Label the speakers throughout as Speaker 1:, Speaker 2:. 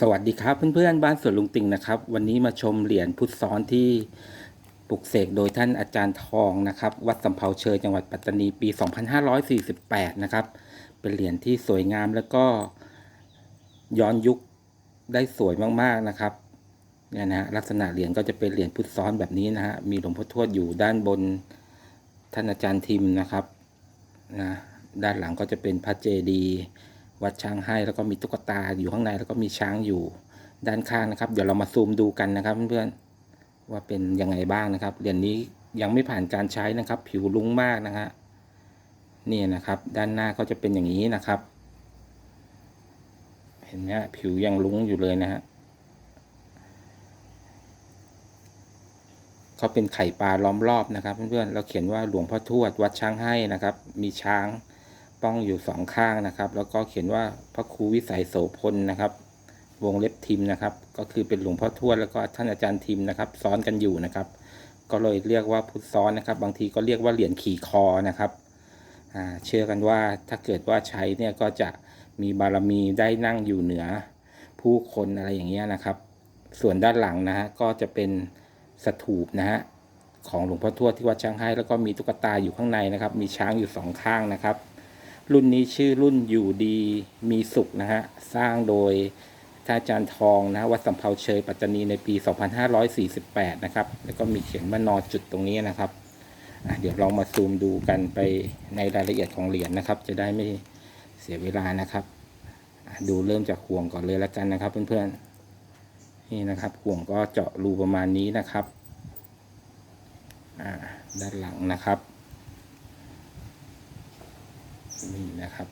Speaker 1: สวัสดีครับเพื่อนๆบ้านสวนลุงติงนะครับ วันนี้มาชมเหรียญพุทธซ้อนที่ปลุกเสกโดยท่านอาจารย์ทองนะครับ วัดสำเภาเชยจังหวัดปัตตานีปี 2548 นะครับ เป็นเหรียญที่สวยงามแล้วก็ย้อนยุคได้สวยมากๆนะครับเนี่ยนะฮะลักษณะเหรียญก็จะเป็นเหรียญพุทธซ้อนแบบนี้นะฮะมีหลวงพ่อทวดอยู่ด้านบนท่านอาจารย์ทิมนะครับนะด้านหลังก็จะเป็นพระเจดีย์ วัดช้างให้แล้วก็มีตุ๊กตาอยู่ข้างในแล้วก็มีช้างอยู่ด้านข้างนะครับ เดี๋ยวเรามาซูมดูกันนะครับเพื่อนๆว่าเป็นยังไงบ้างนะครับเหรียญนี้ยังไม่ผ่านการใช้นะครับ ผิวลุ้งมากนะฮะนี่นะครับ ด้านหน้าก็จะเป็นอย่างนี้นะครับ เห็นไหมผิวยังลุ้งอยู่เลยนะฮะเขาเป็นไข่ปลาล้อมรอบนะครับเพื่อนๆเราเขียนว่าหลวงพ่อทวดวัดช้างให้นะครับ มีช้าง ป้องอยู่สองข้างนะครับ แล้วก็เขียนว่าพระครูวิสัยโสพลนะครับ วงเล็บทิมนะครับ ก็คือเป็นหลวงพ่อทวดแล้วก็ท่านอาจารย์ทิมนะครับ ซ้อนกันอยู่นะครับ ก็เลยเรียกว่าพุทธซ้อนนะครับ บางทีก็เรียกว่าเหรียญขี่คอนะครับเชื่อกันว่าถ้าเกิดว่าใช้เนี่ยก็จะมีบารมีได้นั่งอยู่เหนือ ผู้คนอะไรอย่างเงี้ยนะครับ ส่วนด้านหลังนะฮะก็จะเป็นสถูปนะฮะของหลวงพ่อทวดที่วัดช้างให้แล้วก็มีตุ๊กตาอยู่ข้างในนะครับ มีช้างอยู่สองข้างนะครับ รุ่นนี้ชื่อรุ่นอยู่ดีมีสุขนะฮะ สร้างโดยท่านอาจารย์ทองนะวัดสำเภาเชยปัตตานีในปี 2548 นะครับ แล้วก็มีเขียนว่านอจุดตรงนี้นะครับ เดี๋ยวลองมาซูมดูกันไปในรายละเอียดของเหรียญนะครับ จะได้ไม่เสียเวลานะครับ ดูเริ่มจากห่วงก่อนเลยแล้วกันนะครับ เพื่อนๆ นี่นะครับห่วงก็เจาะรูประมาณนี้นะครับด้านหลังนะครับ นี่นะครับ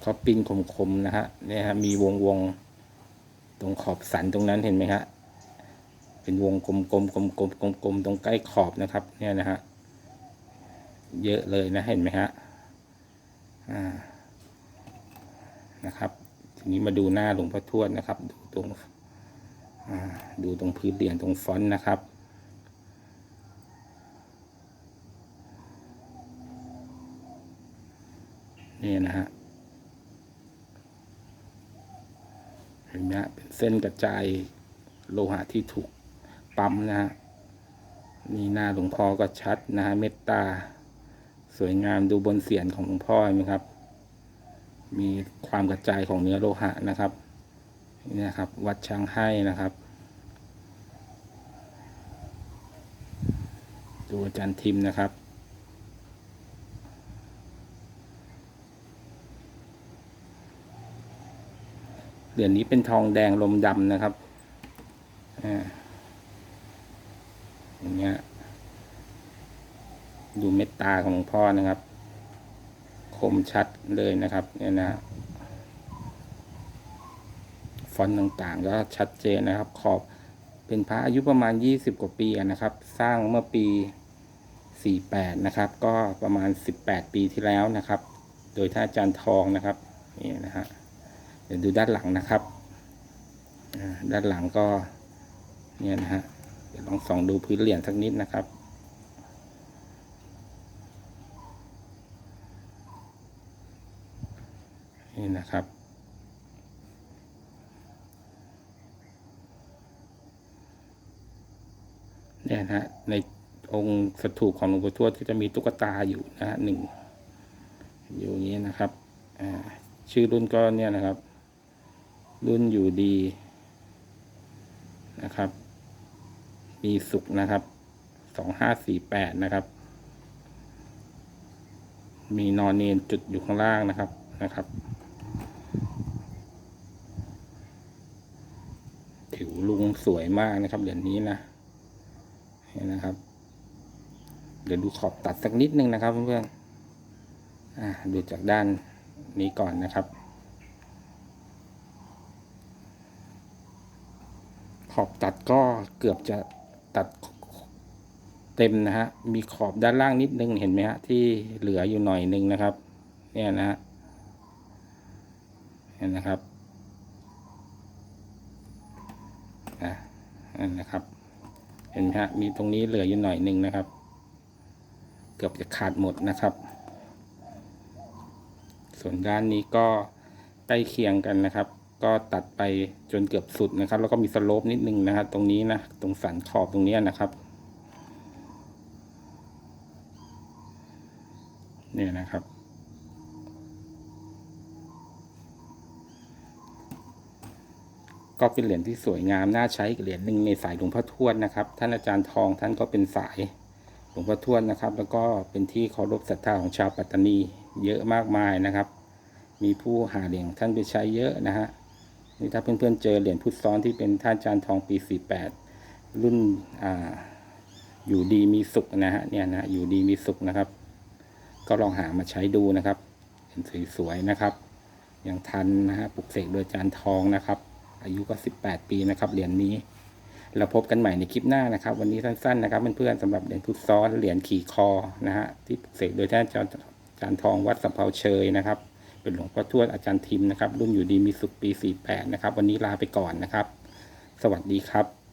Speaker 1: เขาปิ้นคมๆนะฮะเนี่ยฮะมีวงวงตรงขอบสันตรงนั้นเห็นไหมฮะเป็นวงกลมๆกลมๆกลมๆตรงใกล้ขอบนะครับ เนี่ยนะฮะเยอะเลยนะเห็นไหมฮะอ่านะครับ ทีนี้มาดูหน้าหลวงพ่อทวดนะครับ ดูตรงดูตรงพื้นเหรียญตรงฟอนต์นะครับ นี่นะฮะ เห็นไหมฮะเป็นเส้นกระจายโลหะที่ถูกปั๊มนะฮะนี่หน้าหลวงพ่อก็ชัดนะฮะเมตตา สวยงามดูบนเสียนของหลวงพ่อเห็นไหมครับ มีความกระจายของเนื้อโลหะนะครับนี่นะครับ วัดช้างให้นะครับ ดูอาจารย์ทิมนะครับ เหรียญนี้เป็นทองแดงลมดำนะครับอย่างเงี้ยดูเม็ดตาของหลวงพ่อนะครับ คมชัดเลยนะครับเนี่ยนะฟอนต์ต่างๆ ก็ชัดเจนนะครับ ขอบเป็นพระอายุประมาณ 20 กว่าปีนะครับ สร้างเมื่อปี 48 นะครับ ก็ประมาณ 18 ปีที่แล้วนะครับ โดยท่านอาจารย์ทองนะครับนี่นะฮะ เดี๋ยวดูด้านหลังนะครับ ด้านหลังก็เนี่ยนะฮะเดี๋ยวลองส่องดูพื้นเหรียญสักนิดนะครับนี่นะครับ เนี่ยนะฮะในองค์สถูปของหลวงปู่ทวดก็จะมีตุ๊กตาอยู่นะฮะหนึ่งอยู่นี้นะครับ อ่า ชื่อรุ่นก็เนี่ยนะครับ รุ่นอยู่ดีนะครับ มีสุขนะครับ สองห้าสี่แปดนะครับ มีนอนเนนจุดอยู่ข้างล่างนะครับ นะครับ ผิวลุงสวยมากนะครับเหรียญนี้นะนี่นะครับ เดี๋ยวดูขอบตัดสักนิดนึงนะครับเพื่อนๆ อ่า ดูจากด้านนี้ก่อนนะครับ ขอบตัดก็เกือบจะตัดเต็มนะฮะ มีขอบด้านล่างนิดนึงเห็นไหมฮะที่เหลืออยู่หน่อยนึงนะครับ เนี่ยนะฮะเห็นนะครับอะนั่นนะครับ เห็นไหมฮะ มีตรงนี้เหลืออยู่หน่อยนึงนะครับ เกือบจะขาดหมดนะครับ ส่วนด้านนี้ก็ใกล้เคียงกันนะครับ ก็ตัดไปจนเกือบสุดนะครับ แล้วก็มีสโลปนิดนึงนะครับ ตรงนี้นะ ตรงสันขอบตรงนี้นะครับ เนี่ยนะครับ ก็เป็นเหรียญที่สวยงามน่าใช้อีกเหรียญหนึ่งในสายหลวงพ่อทวดนะครับ ท่านอาจารย์ทองท่านก็เป็นสายหลวงพ่อทวดนะครับ แล้วก็เป็นที่เคารพศรัทธาของชาวปัตตานีเยอะมากมายนะครับมีผู้หาเหรียญท่านไปใช้เยอะนะฮะ นี่ถ้าเพื่อนๆเจอเหรียญพุทธซ้อนที่เป็นท่านอาจารย์ทองปี 48 รุ่นอ่าอยู่ดีมีสุขนะฮะเนี่ยนะอยู่ดีมีสุขนะครับ ก็ลองหามาใช้ดูนะครับเป็นสวยๆนะครับ ยังทันนะฮะปลุกเสกโดยอาจารย์ทองนะครับ อายุก็ 18 ปีนะครับเหรียญนี้ เราพบกันใหม่ในคลิปหน้านะครับ วันนี้สั้นๆนะครับเพื่อนๆสำหรับเหรียญพุทธซ้อนเหรียญขี่คอนะฮะที่ปลุกเสกโดยท่านอาจารย์จาร์ทองวัดสำเภาเชยนะครับ เป็นหลวงพ่อทวดอาจารย์ทิมนะครับ รุ่นอยู่ดีมีสุขปี 48 นะครับ วันนี้ลาไปก่อนนะครับ สวัสดีครับ